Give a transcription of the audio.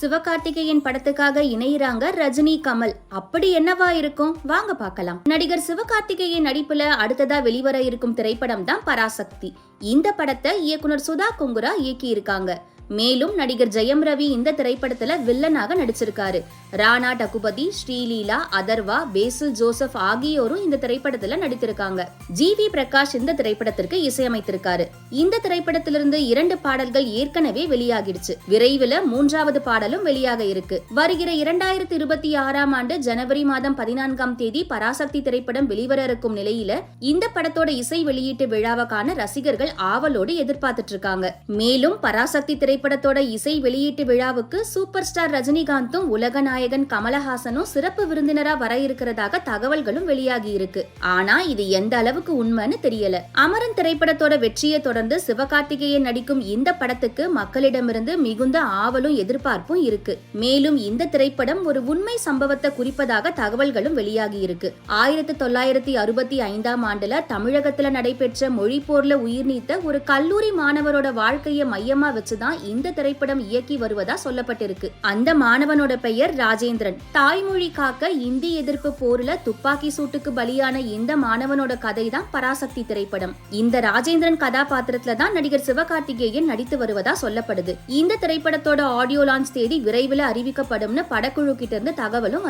சிவகார்த்திகேயன் படத்துக்காக இணையிறாங்க ரஜினி கமல். அப்படி என்னவா இருக்கும்? வாங்க பார்க்கலாம். நடிகர் சிவகார்த்திகேயன் நடிப்புல அடுத்ததா வெளிவர இருக்கும் திரைப்படம் தான் பராசக்தி. இந்த படத்தை இயக்குனர் சுதா குங்குரா இயக்கி இருக்காங்க மேலும் நடிகர் ஜெயம் ரவி இந்த திரைப்படத்துல வில்லனாக நடிச்சிருக்காரு. ராணா டகுபதி ஸ்ரீலீலா அதர்வா பேசில் ஜோசப் ஆகியோரும் இந்த திரைப்படத்துல நடித்திருக்காங்க. ஜி வி பிரகாஷ் இந்த திரைப்படத்திற்கு இசையமைத்திருக்காரு. இந்த திரைப்படத்திலிருந்து இரண்டு பாடல்கள் ஏற்கனவே வெளியாகிடுச்சு. விரைவில் மூன்றாவது பாடலும் வெளியாக இருக்கு. வருகிற இரண்டாயிரத்தி இருபத்தி ஆறாம் ஆண்டு ஜனவரி மாதம் பதினான்காம் தேதி பராசக்தி திரைப்படம் வெளிவர இருக்கும் நிலையில இந்த படத்தோட இசை வெளியீட்டு விழாவை காண ரசிகர்கள் ஆவலோடு எதிர்பார்த்துட்டு இருக்காங்க. மேலும் பராசக்தி திரைப்படத்தோட இசை வெளியீட்டு விழாவுக்கு சூப்பர் ஸ்டார் ரஜினிகாந்தும் உலக நாயகன் கமலஹாசனும் சிறப்பு விருந்தினரா வர இருக்கிறதாக தகவல்களும் வெளியாகி இருக்கு. ஆனா இது எந்த அளவுக்கு உண்மைன்னு தெரியல. அமரன் திரைப்படத்தோட வெற்றியை தொடர்ந்து சிவகார்த்திகேயன் நடிக்கும் இந்த படத்துக்கு மக்களிடமிருந்து மிகுந்த ஆவலும் எதிர்பார்ப்பும் இருக்கு. மேலும் இந்த திரைப்படம் ஒரு உண்மை சம்பவத்தை குறிப்பதாக தகவல்களும் வெளியாகி இருக்கு. ஆயிரத்தி தொள்ளாயிரத்தி அறுபத்தி ஐந்தாம் ஆண்டுல தமிழகத்துல நடைபெற்ற மொழி போர்ல உயிர் நீத்த ஒரு கல்லூரி மாணவரோட வாழ்க்கையை மையமா வச்சுதான் இந்த திரைப்படம் இயக்கி வருவதா சொல்லப்பட்டிருக்கு. அந்த மாணவனோட பெயர் ராஜேந்திரன். தாய்மொழி காக்க இந்தி எதிர்ப்பு போர்ல துப்பாக்கி சூட்டுக்கு பலியான இந்த மாணவனோட கதை தான் பராசக்தி திரைப்படம். இந்த ராஜேந்திரன் கதாபாத்திரத்துல தான் நடிகர் சிவகார்த்திகேயன் நடித்து வருவதா சொல்லப்படுது. இந்த திரைப்படத்தோட ஆடியோ லான்ச் தேதி விரைவில் அறிவிக்கப்படும்னு படக்குழு கிட்ட இருந்து தகவலும்